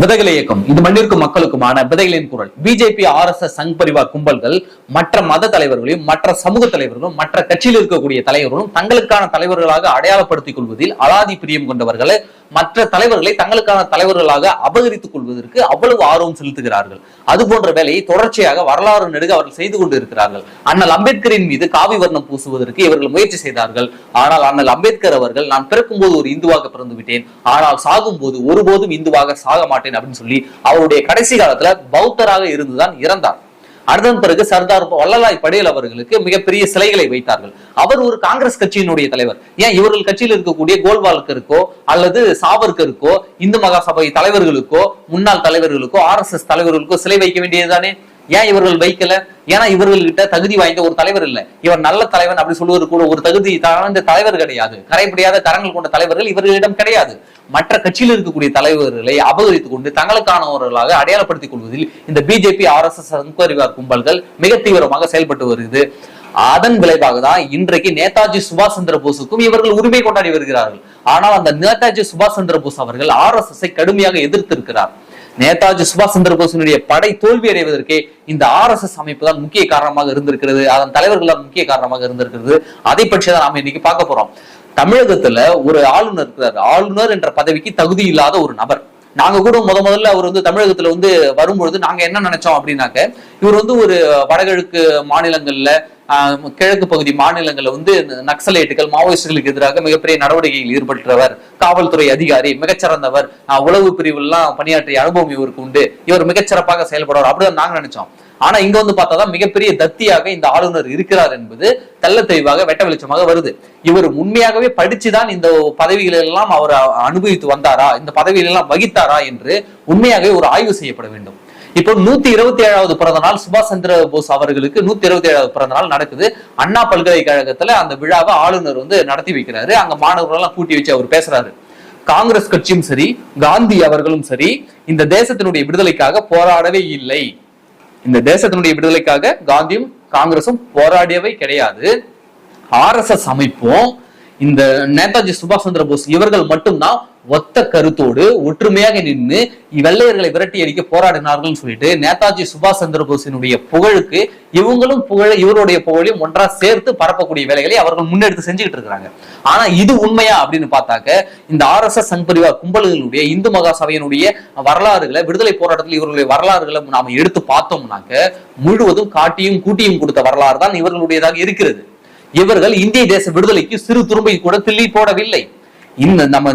விதைகளை இயக்கம். இது மண்ணிற்கும் மக்களுக்குமான விதைகளின் குரல். BJP R S S Sangh Parivar கும்பல்கள் மற்ற மத தலைவர்களையும் மற்ற சமூக தலைவர்களும் மற்ற கட்சியில் இருக்கக்கூடிய தலைவர்களும் தங்களுக்கான தலைவர்களாக அடையாளப்படுத்திக் கொள்வதில் அலாதி பிரியம் கொண்டவர்களை மற்ற தலைவர்களை தங்களுக்கான தலைவர்களாக அபகரித்துக் கொள்வதற்கு அவ்வளவு ஆர்வம் செலுத்துகிறார்கள். அது போன்ற வேலையை தொடர்ச்சியாக வரலாறு நெடுக அவர்கள் செய்து கொண்டு இருக்கிறார்கள். அண்ணல் அம்பேத்கரின் மீது காவி வர்ணம் பூசுவதற்கு இவர்கள் முயற்சி செய்தார்கள். ஆனால் அண்ணல் அம்பேத்கர் அவர்கள் நான் பிறக்கும்போது ஒரு இந்துவாக பிறந்து விட்டேன். ஆனால் சாகும் போது ஒருபோதும் இந்துவாக சாக மாட்டேன் அப்படின்னு சொல்லி அவருடைய கடைசி காலத்துல பௌத்தராக இருந்துதான் இறந்தார். அதன் பிறகு சர்தார் வல்லலாய் படேல் அவர்களுக்கு மிகப்பெரிய சிலைகளை வைத்தார்கள். அவர் ஒரு காங்கிரஸ் கட்சியினுடைய தலைவர். ஏன் இவர்கள் கட்சியில் இருக்கக்கூடிய கோல்வால்கருக்கோ அல்லது சாவர்கருக்கோ இந்து மகாசபை தலைவர்களுக்கோ முன்னாள் தலைவர்களுக்கோ ஆர் எஸ் எஸ் தலைவர்களுக்கோ சிலை வைக்க வேண்டியதுதானே? ஏன் இவர்கள் வைக்கல? ஏன்னா இவர்கள்கிட்ட தகுதி வாய்ந்த ஒரு தலைவர் இல்லை. இவர் நல்ல தலைவன் அப்படி சொல்வது கூட ஒரு தகுதி தாழ்ந்த தலைவர் கிடையாது. கரைப்படியாத கரங்கள் கொண்ட தலைவர்கள் இவர்களிடம் கிடையாது. மற்ற கட்சியில் இருக்கக்கூடிய தலைவர்களை அபகரித்துக் கொண்டு தங்களுக்கானவர்களாக அடையாளப்படுத்திக் கொள்வதில் இந்த BJP R S S Sangh Parivar கும்பல்கள் மிக தீவிரமாக செயல்பட்டு வருகிறது. அதன் விளைவாக தான் இன்றைக்கு நேதாஜி சுபாஷ் சந்திர போஸுக்கும் இவர்கள் உரிமை கொண்டாடி வருகிறார்கள். ஆனால் அந்த நேதாஜி சுபாஷ் சந்திர போஸ் அவர்கள் ஆர் எஸ் எஸ் கடுமையாக எதிர்த்திருக்கிறார். நேதாஜி சுபாஷ் சந்திர போஸினுடைய படை தோல்வி அடைவதற்கே இந்த ஆர் எஸ் எஸ் அமைப்பு தான் முக்கிய காரணமாக இருந்திருக்கிறது அதன் தலைவர்கள் தான் முக்கிய காரணமாக இருந்திருக்கிறது. அதை பற்றி தான் நாம இன்னைக்கு பார்க்க போறோம். தமிழகத்துல ஒரு ஆளுநர் இருக்கிறார் ஆளுநர் என்ற பதவிக்கு தகுதி இல்லாத ஒரு நபர். நாங்க கூட முத முதல்ல அவர் வந்து தமிழகத்துல வந்து வரும்பொழுது நாங்க என்ன நினைச்சோம் அப்படின்னாக்க இவர் வந்து ஒரு வடகிழக்கு மாநிலங்கள்ல கிழக்கு பகுதி மாநிலங்களில் வந்து நக்சலைட்டுகள் மாவோயிஸ்டுகளுக்கு எதிராக மிகப்பெரிய நடவடிக்கையில் ஈடுபட்டவர் காவல்துறை அதிகாரி மிகச்சிறந்தவர் உளவு பிரிவுலாம் பணியாற்றிய அனுபவம் இவருக்கு உண்டு. இவர் மிகச்சிறப்பாக செயல்படுவார். அப்படிதான் நாங்க நினைச்சோம். ஆனா இங்க வந்து பார்த்தாதான் மிகப்பெரிய தத்தியாக இந்த ஆளுநர் இருக்கிறார் என்பது தெல்ல தெளிவாக வெட்ட வெளிச்சமாக வருது. இவர் உண்மையாகவே படிச்சுதான் இந்த பதவிகள் எல்லாம் அவர் அனுபவித்து வந்தாரா? இந்த பதவிகள் எல்லாம் வகித்தாரா என்று உண்மையாகவே ஒரு ஆய்வு செய்யப்பட வேண்டும். இப்போ நூத்தி இருபத்தி ஏழாவது பிறந்த நாள் சுபாஷ் சந்திர போஸ் அவர்களுக்கு நூத்தி இருபத்தி ஏழாவது பிறந்த நாள் நடக்குது. அண்ணா பல்கலைக்கழகத்துல அந்த விழாவை ஆளுநர் வந்து நடத்தி வைக்கிறாரு. அங்க மாணவர்கள் எல்லாம் கூட்டி வச்சு அவர் பேசுறாரு. காங்கிரஸ் கட்சியும் சரி காந்தி அவர்களும் சரி இந்த தேசத்தினுடைய விடுதலைக்காக போராடவே இல்லை. இந்த தேசத்தினுடைய விடுதலைக்காக காந்தியும் காங்கிரசும் போராடியவை கிடையாது. ஆர் எஸ் எஸ் அமைப்பும் இந்த நேதாஜி சுபாஷ் சந்திர போஸ் இவர்கள் மட்டும்தான் ஒத்த கருத்தோடு ஒற்றுமையாக நின்று வெள்ளையர்களை விரட்டி அடிக்க போராடினார்கள் சொல்லிட்டு நேதாஜி சுபாஷ் சந்திர போஸினுடைய புகழுக்கு இவங்களும் புகழ இவருடைய புகழையும் ஒன்றா சேர்த்து பரப்பக்கூடிய வேலைகளை அவர்கள் முன்னெடுத்து செஞ்சுக்கிட்டு இருக்காங்க ஆனா இது உண்மையா அப்படின்னு பார்த்தாக்க இந்த R S S Sangh Parivar கும்பல்களுடைய இந்து மகா சபையினுடைய வரலாறுகளை விடுதலை போராட்டத்தில் இவர்களுடைய வரலாறுகளை நாம எடுத்து பார்த்தோம்னாக்க முழுவதும் காட்டியும் கூட்டியும் கொடுத்த வரலாறு தான் இவர்களுடையதாக இருக்கிறது. இவர்கள் இந்திய தேச விடுதலைக்கு சிறு துரும்பை கூட தில்லி போடவில்லை. இந்த நம்ம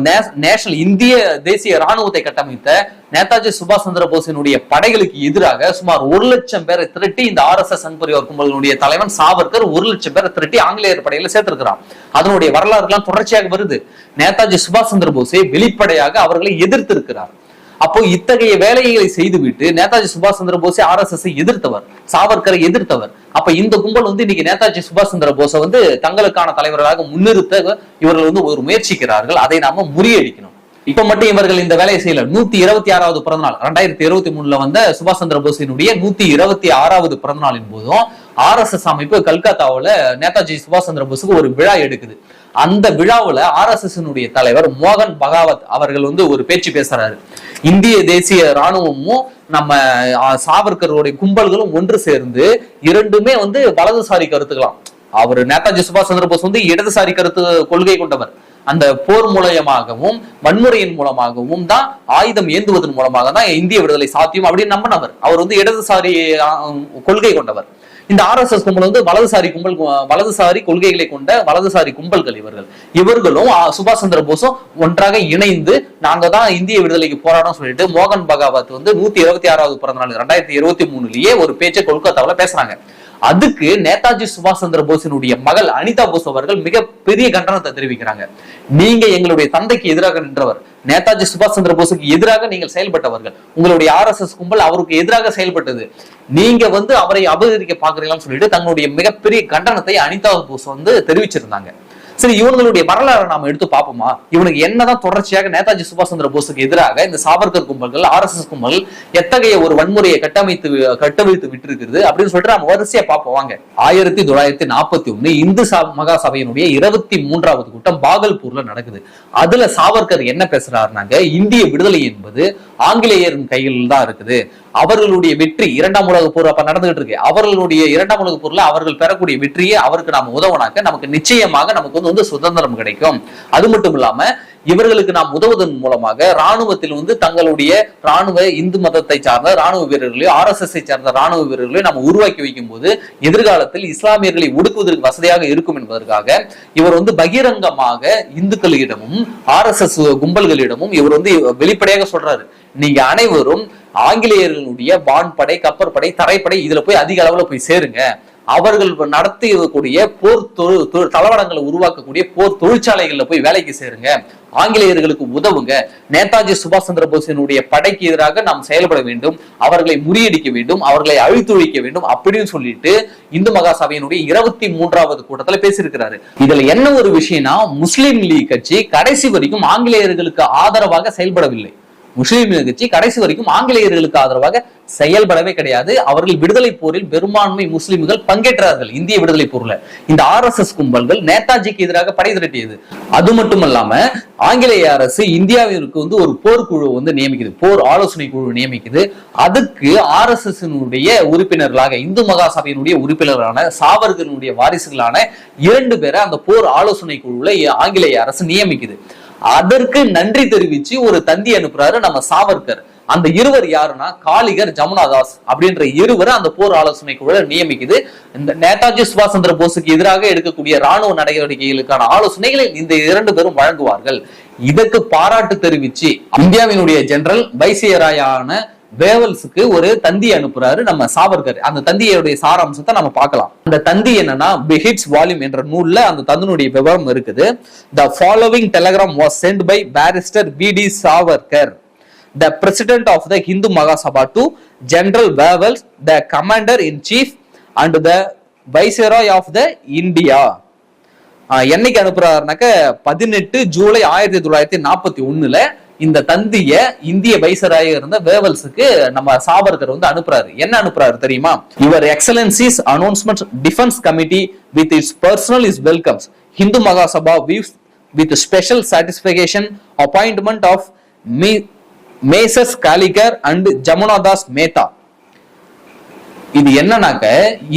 நேஷனல் இந்திய தேசிய ராணுவத்தை கட்டமைத்த நேதாஜி சுபாஷ் சந்திர போஸினுடைய படைகளுக்கு எதிராக சுமார் ஒரு லட்சம் பேரை திரட்டி இந்த ஆர் எஸ் எஸ் சங்பரிவார் கும்பலினுடைய தலைவன் சாவர்கர் ஒரு லட்சம் பேரை திரட்டி ஆங்கிலேயர் படையில சேர்த்திருக்கிறான். அதனுடைய வரலாறு எல்லாம் தொடர்ச்சியாக வருது. நேதாஜி சுபாஷ் சந்திர போஸை வெளிப்படையாக அவர்களை எதிர்த்திருக்கிறார். அப்போ இத்தகைய வேலைகளை செய்துவிட்டு நேதாஜி சுபாஷ் சந்திர போஸை ஆர் எஸ் எஸ் எதிர்த்தவர் சாவர்கரை எதிர்த்தவர். அப்ப இந்த கும்பல் வந்து இன்னைக்கு நேதாஜி சுபாஷ் சந்திர போஸை வந்து தங்களுக்கான தலைவர்களாக முன்னிறுத்த இவர்கள் வந்து ஒரு முயற்சிக்கிறார்கள். அதை நாம முறியடிக்கணும். இப்ப மட்டும் இவர்கள் இந்த வேலையை செய்யல. நூத்தி இருபத்தி ஆறாவது பிறந்த நாள் ரெண்டாயிரத்தி இருபத்தி மூணுல வந்த சுபாஷ் சந்திர போஸினுடைய நூத்தி இருபத்தி ஆறாவது பிறந்த நாளின் போதும் ஆர் எஸ் எஸ் அமைப்பு கல்கத்தாவுல நேதாஜி சுபாஷ் சந்திர போஸுக்கு ஒரு விழா எடுக்குது. அந்த விழாவில் ஆர் எஸ் எஸ் தலைவர் மோகன் பகாவத் அவர்கள் வந்து ஒரு பேச்சு பேசுறாரு. இந்திய தேசிய ராணுவமும் நம்ம சாவர்கருடைய கும்பல்களும் ஒன்று சேர்ந்து இரண்டுமே வந்து வலதுசாரி கருத்துக்கலாம் அவர் நேதாஜி சுபாஷ் சந்திர போஸ் வந்து இடதுசாரி கருத்து கொள்கை கொண்டவர். அந்த போர் மூலயமாகவும் வன்முறையின் மூலமாகவும் தான் ஆயுதம் ஏந்துவதன் மூலமாக தான் இந்திய விடுதலை சாத்தியம் அப்படின்னு நம்பினவர். அவர் வந்து இடதுசாரி கொள்கை கொண்டவர். இந்த ஆர்எஸ்எஸ் கும்பல் வந்து வலதுசாரி கும்பல் வலதுசாரி கொள்கைகளை கொண்ட வலதுசாரி கும்பல்கள் இவர்கள். இவர்களும் சுபாஷ் சந்திர போஸும் ஒன்றாக இணைந்து நாங்க தான் இந்திய விடுதலைக்கு போராடம் சொல்லிட்டு மோகன் பகாவத் வந்து நூத்தி இருபத்தி ஆறாவது பிறந்த நாள் ரெண்டாயிரத்தி இருபத்தி மூணுலயே ஒரு பேச்சை கொல்கத்தாவுல பேசுறாங்க. அதுக்கு நேதாஜி சுபாஷ் சந்திர போஸினுடைய மகள் அனிதா போஸ் அவர்கள் மிகப்பெரிய கண்டனத்தை தெரிவிக்கிறாங்க. நீங்க எங்களுடைய தந்தைக்கு எதிராக நின்றவர். நேதாஜி சுபாஷ் சந்திர போஸுக்கு எதிராக நீங்கள் செயல்பட்டவர்கள். உங்களுடைய ஆர்எஸ்எஸ் கும்பல் அவருக்கு எதிராக செயல்பட்டது. நீங்க வந்து அவரை அபகரிக்க பாக்குறீங்களான்னு சொல்லிட்டு தங்களுடைய மிகப்பெரிய கண்டனத்தை அனிதா போஸ் வந்து தெரிவிச்சிருந்தாங்க. சரி இவங்களுடைய வரலாறு நாம எடுத்து பார்ப்போமா? இவனுக்கு என்னதான் தொடர்ச்சியாக நேதாஜி சுபாஷ் சந்திர போஸுக்கு எதிராக இந்த சாவர்கர் கும்பல்கள் ஆர்எஸ்எஸ் கும்பல் எத்தகைய ஒரு வன்முறையை கட்டமைத்து கட்டவிழ்த்து விட்டிருக்கிறது அப்படின்னு சொல்லிட்டு நம்ம வரிசையா பார்ப்போம். வாங்க. ஆயிரத்தி தொள்ளாயிரத்தி நாற்பத்தி ஒண்ணு இந்து மகா சபையினுடைய இருபத்தி மூன்றாவது கூட்டம் பாகல்பூர்ல நடக்குது. அதுல சாவர்கர் என்ன பேசுறாருனாங்க? இந்திய விடுதலை என்பது ஆங்கிலேயரின் கையில் தான் இருக்குது. அவர்களுடைய வெற்றி இரண்டாம் உலக போர் அப்ப நடந்துகிட்டு இருக்கு. அவர்களுடைய இரண்டாம் உலக போர்ல அவர்கள் பெறக்கூடிய வெற்றியை அவருக்கு நாம உதவனாக்க நமக்கு நிச்சயமாக நமக்கு வந்து வந்து சுதந்திரம் கிடைக்கும். அது மட்டும் இல்லாம இவர்களுக்கு நாம் உதவுவதன் மூலமாக ராணுவத்தில் வந்து தங்களுடைய ராணுவ இந்து மதத்தை சார்ந்த ராணுவ வீரர்களையும் ஆர் எஸ் எஸ் சார்ந்த ராணுவ வீரர்களையும் நம்ம உருவாக்கி வைக்கும் போது எதிர்காலத்தில் இஸ்லாமியர்களை ஒடுக்குவதற்கு வசதியாக இருக்கும் என்பதற்காக இவர் வந்து பகிரங்கமாக இந்துக்களிடமும் ஆர் எஸ் எஸ் கும்பல்களிடமும் இவர் வந்து வெளிப்படையாக சொல்றாரு. நீங்க அனைவரும் ஆங்கிலேயர்களுடைய வான்படை கப்பற்படை தரைப்படை இதுல போய் அதிக அளவுல போய் சேருங்க. அவர்கள் நடத்தியக்கூடிய போர் தளவாடங்களை உருவாக்கக்கூடிய போர் தொழிற்சாலைகளில் போய் வேலைக்கு சேருங்க. ஆங்கிலேயர்களுக்கு உதவுங்க. நேதாஜி சுபாஷ் சந்திர போஸினுடைய படைக்கு எதிராக நாம் செயல்பட வேண்டும். அவர்களை முறியடிக்க வேண்டும். அவர்களை அழித்தொழிக்க வேண்டும் அப்படின்னு சொல்லிட்டு இந்து மகா சபையினுடைய இருபத்தி மூன்றாவது கூட்டத்துல பேசியிருக்கிறாரு. இதுல என்ன ஒரு விஷயம்னா முஸ்லீம் லீக் கட்சி கடைசி வரைக்கும் ஆங்கிலேயர்களுக்கு ஆதரவாக செயல்படவில்லை. முஸ்லீம் கட்சி கடைசி வரைக்கும் ஆங்கிலேயர்களுக்கு ஆதரவாக செயல்படவே கிடையாது. அவர்கள் விடுதலை போரில் பெரும்பான்மை முஸ்லிம்கள் பங்கேற்றார்கள். இந்திய விடுதலை போர்ல. இந்த ஆர் எஸ் எஸ் கும்பல்கள் நேதாஜிக்கு எதிராக படை திரட்டியது. அது மட்டும் இல்லாம ஆங்கிலேய அரசு இந்தியாவிற்கு வந்து ஒரு போர்க்குழு வந்து நியமிக்குது. போர் ஆலோசனை குழு நியமிக்குது. அதுக்கு ஆர் எஸ் எஸ் உறுப்பினர்களாக இந்து மகாசபையினுடைய உறுப்பினரான உறுப்பினர்களான சாவர்களுடைய வாரிசுகளான இரண்டு பேரை அந்த போர் ஆலோசனை குழுவுல ஆங்கிலேய அரசு நியமிக்குது. அதற்கு நன்றி தெரிவிச்சு ஒரு தந்தி அனுப்புறாரு நம்ம சாவர்கர். அந்த இருவர் யாருன்னா காளிகர் ஜமுனாதாஸ் அப்படின்ற இருவரை அந்த போர் ஆலோசனை குழு நியமிக்குது. இந்த நேதாஜி சுபாஷ் சந்திர போஸுக்கு எதிராக எடுக்கக்கூடிய ராணுவ நடவடிக்கைகளுக்கான ஆலோசனைகளை இந்த இரண்டு பேரும் வழங்குவார்கள். இதற்கு பாராட்டு தெரிவிச்சு இந்தியாவினுடைய ஜெனரல் வைசியராயான வேவல்ஸுக்கு ஒரு தந்தி அனுப்புறாரு நம்ம சாவர்கர். அந்த தந்தியுடைய சாராம்சத்தை நம்ம பார்க்கலாம். அந்த தந்தி என்னன்னா பிஹிட்ஸ் வால்யூம் என்ற நூல்ல அந்த தந்தினுடைய விவரம் இருக்குது. The following telegram was sent by barrister V D Savarkar the president of the Hindu Mahasabha to general Wavell's the commander in chief and the viceroy of the India என்னைக்கு அனுப்புறாருனாக்க பதினெட்டு ஜூலை ஆயிரத்தி தொள்ளாயிரத்தி நாற்பத்தி ஒண்ணுல இந்த தந்திய இந்திய வைசராக இருந்த வேவல்ஸுக்கு நம்ம சாவர்கர் வந்து அனுப்புறாரு. என்ன அனுப்புறாரு தெரியுமா? இவர் Excellency's announcement defence committee with its personnel is welcomes. Hindu Mahasabha views with special satisfaction appointment of me Messrs Kalikar and Jamnadas Mehta. இது என்னன்னாக்க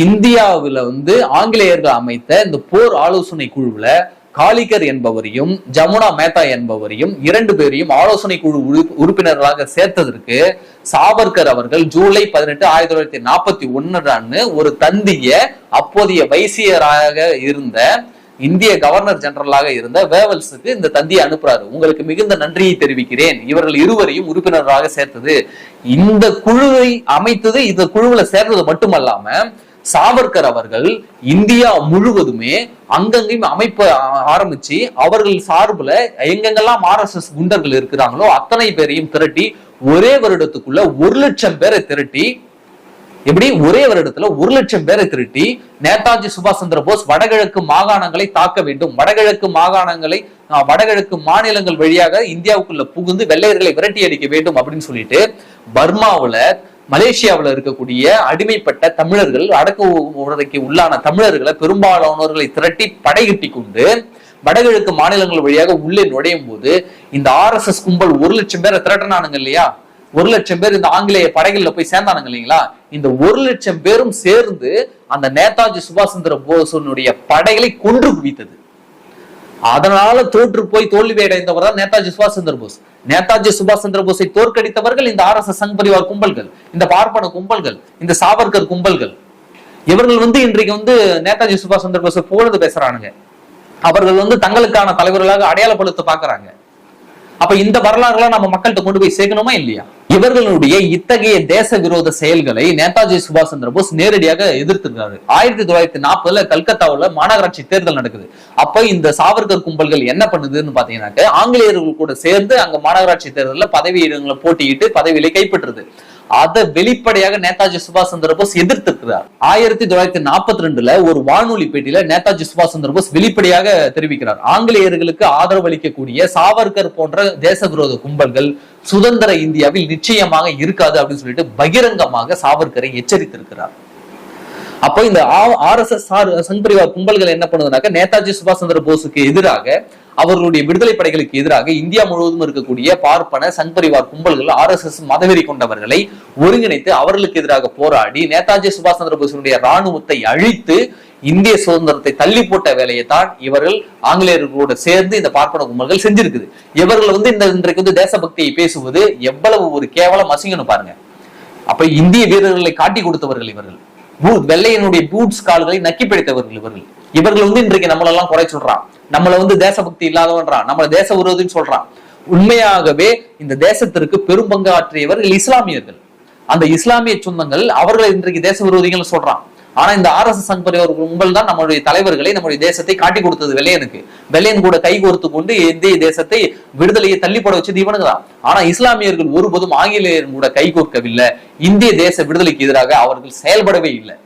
இந்தியாவில் வந்து ஆங்கிலேயர்கள் அமைத்த இந்த போர் ஆலோசனை குழுவில் காலிகர் என்பவரையும் ஜமுனா மேத்தா என்பவரையும் இரண்டு பேரையும் ஆலோசனை குழு உறுப்பினர்களாக சேர்த்ததற்கு சாவர்கர் அவர்கள் ஜூலை பதினெட்டு ஆயிரத்தி தொள்ளாயிரத்தி நாற்பத்தி ஒன்னு ஒரு தந்திய அப்போதைய வைசியராக இருந்த இந்திய கவர்னர் ஜெனரலாக இருந்த வேவல்ஸுக்கு இந்த தந்தியை அனுப்புறாரு. உங்களுக்கு மிகுந்த நன்றியை தெரிவிக்கிறேன். இவர்கள் இருவரையும் உறுப்பினராக சேர்த்தது. இந்த குழுவை அமைத்தது இந்த குழுவில் சேர்ந்தது மட்டுமல்லாம சாவர்கர் அவர்கள் இந்தியா முழுவதுமே அங்கங்கேயும் அமைப்ப ஆரம்பிச்சு அவர்கள் சார்புல எங்கெங்கெல்லாம் ஆர்எஸ்எஸ் குண்டர்கள் இருக்கிறாங்களோ அத்தனை பேரையும் திரட்டி ஒரே வருடத்துக்குள்ள ஒரு லட்சம் பேரை திரட்டி எப்படி? ஒரே வருடத்துல ஒரு லட்சம் பேரை திரட்டி நேதாஜி சுபாஷ் சந்திர போஸ் வடகிழக்கு மாகாணங்களை தாக்க வேண்டும். வடகிழக்கு மாகாணங்களை ஆஹ், வடகிழக்கு மாநிலங்கள் வழியாக இந்தியாவுக்குள்ள புகுந்து வெள்ளையர்களை விரட்டி அடிக்க வேண்டும் அப்படின்னு சொல்லிட்டு பர்மாவுல மலேசியாவில் இருக்கக்கூடிய அடிமைப்பட்ட தமிழர்கள் அடக்கு அடக்குமுறைக்கு உள்ளான தமிழர்களை பெரும்பாலானவர்களை திரட்டி படைகட்டி கொண்டு வடகிழக்கு மாநிலங்கள் வழியாக உள்ளே நுழையும் போது இந்த ஆர்எஸ்எஸ் கும்பல் ஒரு லட்சம் பேரை திரட்டினானுங்க இல்லையா? ஒரு லட்சம் பேர் இந்த ஆங்கிலேய படைகள்ல போய் சேர்ந்தானுங்க இல்லைங்களா? இந்த ஒரு லட்சம் பேரும் சேர்ந்து அந்த நேதாஜி சுபாஷ் சந்திர போஸனுடைய படைகளை கொன்று குவித்தது. அதனால தோற்று போய் தோல்வி அடைந்தவர் தான் நேதாஜி சுபாஷ் சந்திர போஸ். நேதாஜி சுபாஷ் சந்திர போஸை தோற்கடித்தவர்கள் இந்த R S S Sangh Parivar கும்பல்கள் இந்த பார்ப்பன கும்பல்கள் இந்த சாவர்கர் கும்பல்கள். இவர்கள் வந்து இன்றைக்கு வந்து நேதாஜி சுபாஷ் சந்திர போஸ் புகழ்ந்து பேசுறானுங்க. அவர்கள் வந்து தங்களுக்கான தலைவர்களாக அடையாளப்படுத்த பாக்குறாங்க அப்ப இந்த வரலாறுலாம் நம்ம மக்கள்கிட்ட கொண்டு போய் சேர்க்கணுமா இல்லையா? இவர்களுடைய இத்தகைய தேச விரோத செயல்களை நேதாஜி சுபாஷ் சந்திர போஸ் நேரடியாக எதிர்த்திருக்காரு ஆயிரத்தி தொள்ளாயிரத்தி நாற்பதுல கல்கத்தாவில் மாநகராட்சி தேர்தல் நடக்குது. அப்ப இந்த சாவர்கர் கும்பல்கள் என்ன பண்ணுதுன்னு பாத்தீங்கன்னாக்க ஆங்கிலேயர்கள் கூட சேர்ந்து அங்க மாநகராட்சி தேர்தலில் பதவி இடங்களை போட்டியிட்டு பதவியில கைப்பற்றுறது அதை வெளிப்படையாக நேதாஜி சுபாஷ் சந்திர போஸ் எதிர்த்திருக்கிறார். ஆயிரத்தி தொள்ளாயிரத்தி நாற்பத்தி ரெண்டுல ஒரு வானொலி பேட்டியில நேதாஜி சுபாஷ் சந்திர போஸ் வெளிப்படையாக தெரிவிக்கிறார். ஆங்கிலேயர்களுக்கு ஆதரவு அளிக்கக்கூடிய சாவர்கர் போன்ற தேச விரோத கும்பல்கள் சுதந்திர இந்தியாவில் நிச்சயமாக இருக்காது அப்படின்னு சொல்லிட்டு பகிரங்கமாக சாவர்கரை எச்சரித்திருக்கிறார். அப்போ இந்த ஆர்எஸ்எஸ் சங் பரிவார் கும்பல்கள் என்ன பண்ணுதுனாக்க நேதாஜி சுபாஷ் சந்திர போஸுக்கு எதிராக அவர்களுடைய விடுதலை படைகளுக்கு எதிராக இந்தியா முழுவதும் இருக்கக்கூடிய பார்ப்பன சங் பரிவார் கும்பல்கள் ஆர் எஸ் எஸ் மதவெறி கொண்டவர்களை ஒருங்கிணைத்து அவர்களுக்கு எதிராக போராடி நேதாஜி சுபாஷ் சந்திர போஸினுடைய ராணுவத்தை அழித்து இந்திய சுதந்திரத்தை தள்ளி போட்ட வேலையை தான் இவர்கள் ஆங்கிலேயர்களோடு சேர்ந்து இந்த பார்ப்பன கும்பல்கள் செஞ்சிருக்குது. இவர்கள் வந்து இந்த இன்றைக்கு வந்து தேசபக்தியை பேசுவது எவ்வளவு ஒரு கேவலம் அசிங்கன்னு பாருங்க. அப்ப இந்திய வீரர்களை காட்டி கொடுத்தவர்கள் இவர்கள். வெள்ளையனுடைய பூட்ஸ் கால்களை நக்கி பிடித்தவர்கள் இவர்கள். இவர்கள் வந்து இன்றைக்கு நம்மளெல்லாம் குறை சொல்றான். நம்மள வந்து தேசபக்தி இல்லாதவன்றான். நம்மள தேச விரோதின்னு சொல்றான். உண்மையாகவே இந்த தேசத்திற்கு பெரும் பங்காற்றியவர்கள் இஸ்லாமியர்கள். அந்த இஸ்லாமிய சொந்தங்கள் அவர்களை இன்றைக்கு தேச விரோதிகள் சொல்றான். ஆனா இந்த ஆர் எஸ் எஸ் பரிவார் உங்கள் தான் நம்மளுடைய தலைவர்களை நம்முடைய தேசத்தை காட்டி கொடுத்தது வெள்ளையனுக்கு. வெள்ளையன் கூட கை கோர்த்து கொண்டு இந்திய தேசத்தை விடுதலையை தள்ளி போட வச்சது இவனுக்கு தான். ஆனா இஸ்லாமியர்கள் ஒருபோதும் ஆங்கிலேயர் கூட கை கோர்க்கவில்லை. இந்திய தேச விடுதலைக்கு எதிராக அவர்கள் செயல்படவே இல்லை.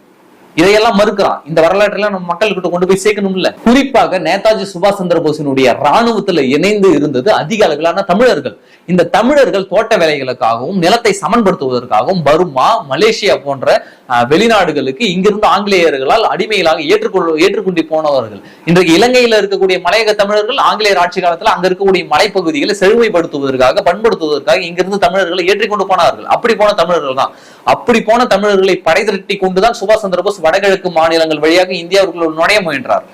இதையெல்லாம் மறுக்கிறான். இந்த வரலாற்றெல்லாம் நம்ம மக்கள்கிட்ட கொண்டு போய் சேர்க்கணும்ல. குறிப்பாக நேதாஜி சுபாஷ் சந்திர போஸினுடைய ராணுவத்துல இணைந்து இருந்தது அதிக அளவிலான தமிழர்கள். இந்த தமிழர்கள் தோட்ட வேலைகளுக்காகவும் நிலத்தை சமன்படுத்துவதற்காகவும் பர்மா மலேசியா போன்ற வெளிநாடுகளுக்கு இங்கிருந்து ஆங்கிலேயர்களால் அடிமைகளாக ஏற்றுக்கொள்ள ஏற்றுக்கொண்டு போனவர்கள். இன்றைக்கு இலங்கையில இருக்கக்கூடிய மலையக தமிழர்கள் ஆங்கிலேயர் ஆட்சி காலத்துல அங்க இருக்கக்கூடிய மலைப்பகுதிகளை செழுமைப்படுத்துவதற்காக பண்படுத்துவதற்காக இங்கிருந்து தமிழர்களை ஏற்றிக்கொண்டு போனார்கள். அப்படி போன தமிழர்கள் தான். அப்படி போன தமிழர்களை படை திரட்டி கொண்டுதான் சுபாஷ் சந்திர போஸ் வடகிழக்கு மாநிலங்கள் வழியாக இந்தியாவுக்குள் நுழைய முயன்றார்.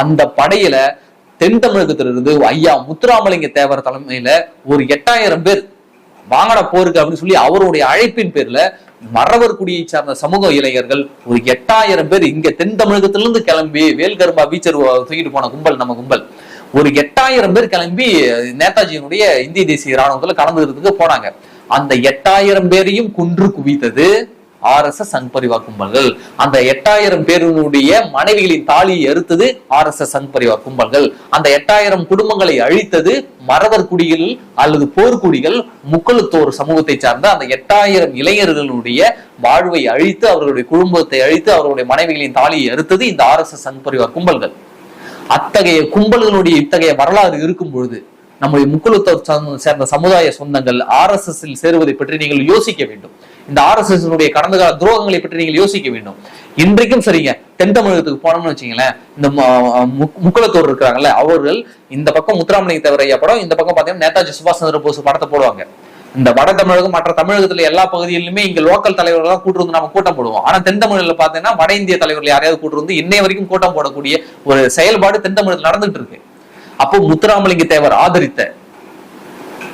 அந்த படையில தென் தமிழகத்திலிருந்து ஐயா முத்துராமலிங்க தேவர் தலைமையில ஒரு எட்டாயிரம் பேர் வாங்கட போருக்கு அப்படின்னு சொல்லி அவருடைய அழைப்பின் பேர்ல மறவர் குடியை சார்ந்த சமூக இளைஞர்கள் ஒரு எட்டாயிரம் பேர் இங்க தென் தமிழகத்திலிருந்து கிளம்பி வேல்கர்பா பீச்சர் தூக்கிட்டு போன கும்பல் நம்ம கும்பல். ஒரு எட்டாயிரம் பேர் கிளம்பி நேதாஜியினுடைய இந்திய தேசிய ராணுவத்துல கலந்துக்கிறதுக்கு போனாங்க. அந்த எட்டாயிரம் பேரையும் குன்று குவித்தது ஆர் எஸ் எஸ் சங் கும்பல்கள் அந்த எட்டாயிரம் பேருடைய மனைவிகளின் தாலியை அறுத்தது ஆர் எஸ் எஸ் சங் கும்பல்கள் அந்த எட்டாயிரம் குடும்பங்களை அழித்தது மறவர் குடிகள் அல்லது போர்க்குடிகள் முக்களுத்தோர் சமூகத்தை சார்ந்த அந்த எட்டாயிரம் இளைஞர்களுடைய வாழ்வை அழித்து அவர்களுடைய குடும்பத்தை அழித்து அவர்களுடைய மனைவிகளின் தாலியை அறுத்தது இந்த ஆர் எஸ் எஸ் சங் கும்பல்கள் அத்தகைய கும்பல்களுடைய இத்தகைய வரலாறு இருக்கும் பொழுது நம்முடைய முக்குலத்தோர் சேர்ந்த சமுதாய சொந்தங்கள் ஆர் எஸ் எஸ் சேருவதை பற்றி நீங்கள் யோசிக்க வேண்டும். இந்த ஆர் எஸ் எஸ் கடந்த கால துரோகங்களை பற்றி நீங்கள் யோசிக்க வேண்டும். இன்றைக்கும் சரிங்க தென் தமிழகத்துக்கு போனோம்னு வச்சீங்களேன் இந்த முக்குளத்தோர் முக்குலத்தோர் இருக்கிறாங்கல்ல அவர்கள் இந்த பக்கம் முத்துராமலிங்க தேவர் படம் இந்த பக்கம் பாத்தீங்கன்னா நேதாஜி சுபாஷ் சந்திர போஸ் படத்தை போடுவாங்க. இந்த வட தமிழகம் மற்ற தமிழகத்துல எல்லா பகுதிகளிலுமே இங்க லோக்கல் தலைவர்கள் தான் கூட்டு வந்து நம்ம கூட்டம் போடுவோம். ஆனா தென் தமிழ்ல பாத்தீங்கன்னா வட இந்திய தலைவர்கள் யாரையாவது கூட்டு வந்து இன்னை வரைக்கும் கூட்டம் போடக்கூடிய ஒரு செயல்பாடு தென் தமிழகத்துல நடந்துட்டு இருக்கு. அப்போ முத்துராமலிங்க தேவர் ஆதரித்த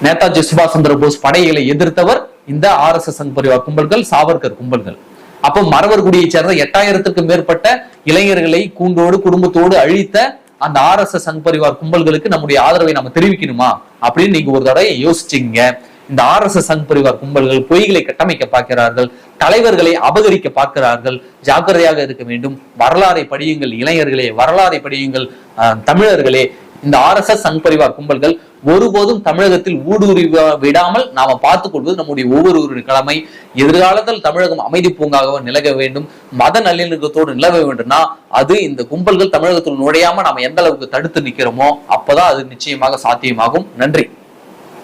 நேதாஜி சுபாஷ் சந்திர போஸ் படைகளை எதிர்த்தவர் இந்த ஆர் எஸ் எஸ் பரிவார் கும்பல்கள் சாவர்கர் கும்பல்கள். அப்போ மரவர் குடியை சேர்ந்த எட்டாயிரத்துக்கும் மேற்பட்ட இளைஞர்களை கூண்டோடு குடும்பத்தோடு அழித்த அந்த ஆர் எஸ் எஸ் பரிவார் கும்பல்களுக்கு நம்முடைய ஆதரவை நம்ம தெரிவிக்கணுமா? அப்படின்னு நீங்க ஒரு தடவை யோசிச்சீங்க. இந்த ஆர் எஸ் எஸ் பரிவார் கும்பல்கள் பொய்களை கட்டமைக்க பார்க்கிறார்கள் தலைவர்களை அபகரிக்க பார்க்கிறார்கள். ஜாக்கிரதையாக இருக்க வேண்டும். வரலாறை படியுங்கள் இளைஞர்களே வரலாறை படியுங்கள் தமிழர்களே. இந்த ஆர் எஸ் எஸ் கும்பல்கள் ஒருபோதும் தமிழகத்தில் ஊடுருவி விடாமல் நாம பார்த்துக் கொள்வது நம்முடைய ஒவ்வொருவருடைய கடமை. எதிர்காலத்தில் தமிழகம் அமைதி பூங்காக நிலக வேண்டும். மத நல்லிணக்கத்தோடு நிலவ வேண்டும்னா அது இந்த கும்பல்கள் தமிழகத்தில் நுழையாம நாம எந்த அளவுக்கு தடுத்து நிக்கிறோமோ அப்பதான் அது நிச்சயமாக சாத்தியமாகும். நன்றி.